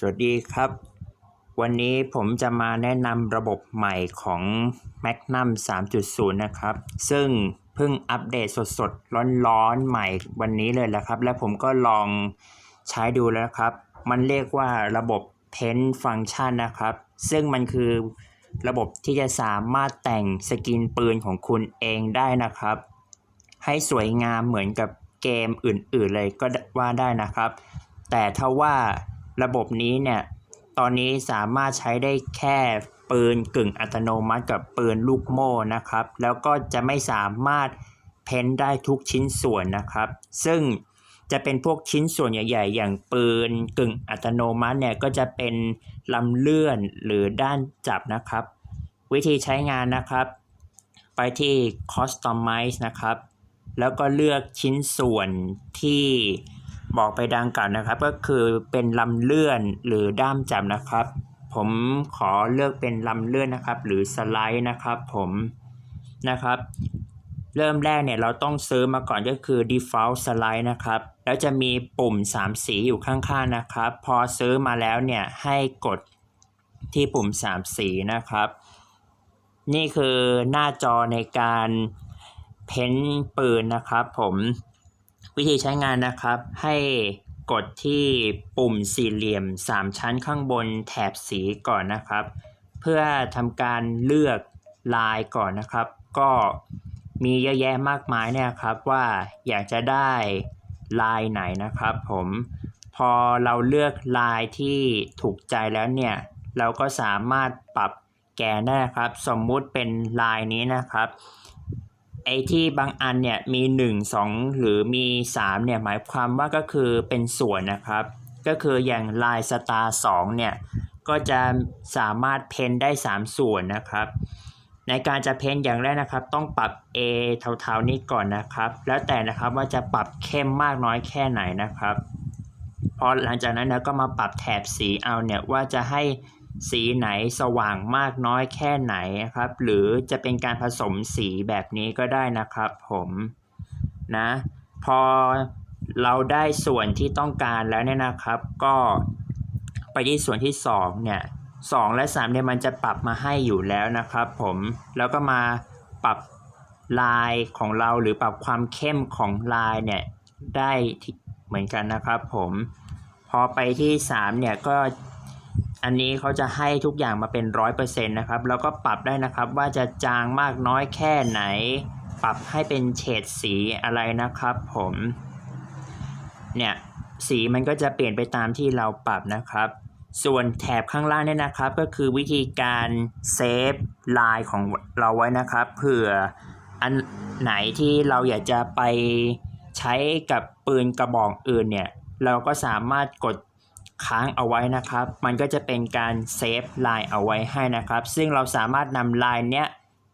สวัสดีครับ วันนี้ผมจะมาแนะนำระบบใหม่ของ Magnum 3.0 นะครับ ซึ่งเพิ่งอัปเดตสดๆ ร้อนๆ ใหม่วันนี้เลยแหละครับ และผมก็ลองใช้ดูแล้วครับ มันเรียกว่าระบบ Pen Function นะครับ ซึ่งมันคือระบบที่จะสามารถแต่งสกินปืนของคุณเองได้นะครับ ให้สวยงามเหมือนกับเกมอื่นๆ เลยก็ว่าได้นะครับ แต่ถ้าว่า ระบบนี้เนี่ยตอนนี้สามารถใช้ได้แค่ปืนกึ่งอัตโนมัติกับปืนลูกโม่นะครับ แล้วก็จะไม่สามารถเพ้นได้ทุกชิ้นส่วนนะครับ ซึ่งจะเป็นพวกชิ้นส่วนใหญ่ ๆ อย่างปืนกึ่งอัตโนมัติเนี่ยก็จะเป็นลำเลื่อนหรือด้านจับนะครับ วิธีใช้งานนะครับ ไปที่ Customize นะครับ แล้วก็เลือกชิ้นส่วนที่ บอกไปดังกล่าวนะครับ ก็คือเป็นลำเลื่อนหรือด้ามจับนะครับ ผมขอเลือกเป็นลำเลื่อนนะครับ หรือสไลด์นะครับผมนะครับ เริ่มแรกเนี่ยเราต้องซื้อมาก่อนก็คือ default slide นะครับ แล้วจะมีปุ่ม 3 สีอยู่ข้างๆนะครับ พอซื้อมาแล้วเนี่ยให้กดที่ปุ่ม 3 สีนะครับ นี่คือหน้าจอในการเพ้นปืนนะครับผม วิธีใช้งานนะครับให้กดที่ปุ่มสี่เหลี่ยม 3 ชั้นข้างบนแถบสีก่อนนะครับ เพื่อทำการเลือกลายก่อนนะครับ ก็มีเยอะแยะมากมายเนี่ยครับว่าอยากจะได้ลายไหนนะครับ ผมพอเราเลือกลายที่ถูกใจแล้วเนี่ย เราก็สามารถปรับแกนได้ครับ สมมุติเป็นลายนี้นะครับ ไอ้ที่บางอันเนี่ยมี 1 2 หรือมี 3 เนี่ยหมายความว่าก็คือเป็นส่วนนะครับ ก็คืออย่างลายสตาร์2เนี่ยก็จะสามารถเพ้นได้ 3 ส่วนนะครับ ในการจะเพ้นอย่างแรกนะครับ ต้องปรับ A เทาๆนี้ก่อนนะครับ แล้วแต่นะครับว่าจะปรับเข้มมากน้อยแค่ไหนนะครับ พอหลังจากนั้นเราก็มาปรับแถบสีเอาเนี่ยว่าจะให้ สีไหนสว่างมากน้อยแค่ไหนนะครับ หรือจะเป็นการผสมสีแบบนี้ก็ได้นะครับผมนะพอเราได้ส่วนที่ต้องการแล้วเนี่ยนะครับ ก็ไปที่ส่วนที่2เนี่ย2และ3เนี่ยมันจะปรับมาให้อยู่แล้วนะครับผมแล้วก็มาปรับลายของเราหรือปรับความเข้มของลายเนี่ยได้เหมือนกันนะครับผมพอไปที่3เนี่ยก็ อันนี้เขาจะให้ทุกอย่างมาเป็นร้อยเปอร์เซ็นต์นะครับ แล้วก็ปรับได้นะครับว่าจะจางมากน้อยแค่ไหน ปรับให้เป็นเฉดสีอะไรนะครับผม เนี่ย สีมันก็จะเปลี่ยนไปตามที่เราปรับนะครับ ส่วนแถบข้างล่างเนี่ยนะครับ ก็คือวิธีการเซฟลายของเราไว้นะครับเผื่ออันไหนที่เราอยากจะไปใช้กับปืนกระบอกอื่นเนี่ย เราก็สามารถกด ค้างเอาไว้นะครับ มันก็จะเป็นการเซฟลายเอาไว้ให้นะครับ ซึ่งเราสามารถนำลายเนี้ย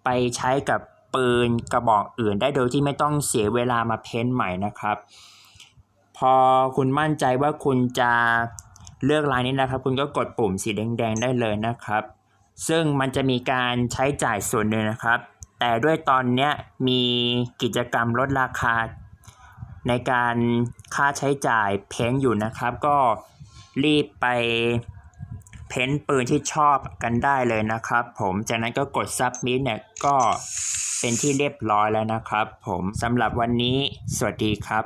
ไปใช้กับปืนกระบอกอื่นได้โดยที่ไม่ต้องเสียเวลามาเพ้นใหม่นะครับ พอคุณมั่นใจว่าคุณจะเลือกลายนี้นะครับ คุณก็กดปุ่มสีแดง ๆ ได้เลยนะครับ ซึ่งมันจะมีการใช้จ่ายส่วนหนึ่งนะครับ แต่ด้วยตอนเนี้ยมีกิจกรรมลดราคา ในการค่าใช้จ่ายเพ้นอยู่นะครับ ก็ รีบไปเพ้นท์ปืนที่ชอบกันได้เลยนะครับผมจากนั้นก็กดซับมิเนี่ยก็เป็นที่เรียบร้อยแล้วนะครับผมสำหรับวันนี้สวัสดีครับ